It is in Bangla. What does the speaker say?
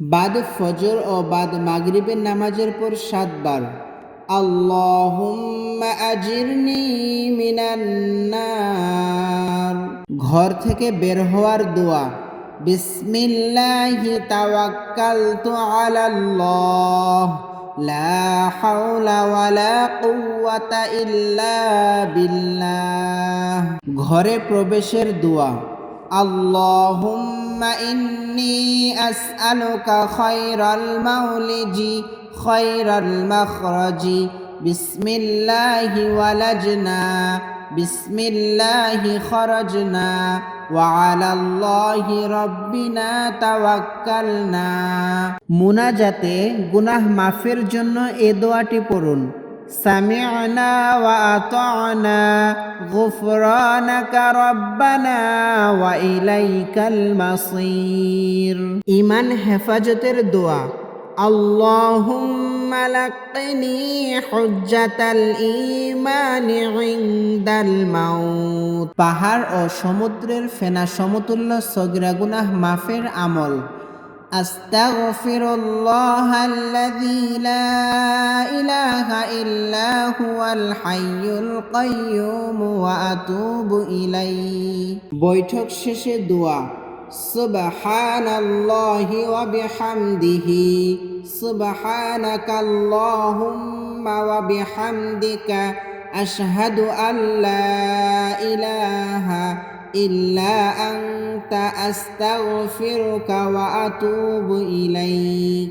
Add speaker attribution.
Speaker 1: বাদ ফজর ও বাদ মাগরিবের নামাজের পর সাতবার। আল্লাহ আজিরনি মিনান্নার ঘর থেকে বের হওয়ার দোয়া। বিসমিল্লাহি তাওয়াক্কালতু আলাল্লাহ। লা হাওলা ওয়ালা কুওয়াতা ইল্লা বিল্লাহ। ঘরে প্রবেশের দোয়া। আল্লাহুম্মা إني أسألك خير المولج خير المخرج بسم الله ولجنا بسم الله خرجنا وعلى الله ربنا توكلنا মুনাজাতে গুনাহ মাফের জন্য এ দোয়াটি পড়ুন سمعنا وأطعنا غفرانك ربنا وإليك المصير ইমান হেফাজতের দোয়া اللهم لقني حجة الإيمان عند الموت পাহাড় ও সমুদ্রের ফেনা সমতুল্য সগরা গুনাহ মাফের আমল أستغفر الله الذي لا إله إلا هو الحي القيوم وأتوب إليه বৈঠক শেষে দোয়া سبحان الله وبحمده سبحانك اللهم وبحمدك أشهد أن لا إله إلا أنت أستغفرك وأتوب إليك.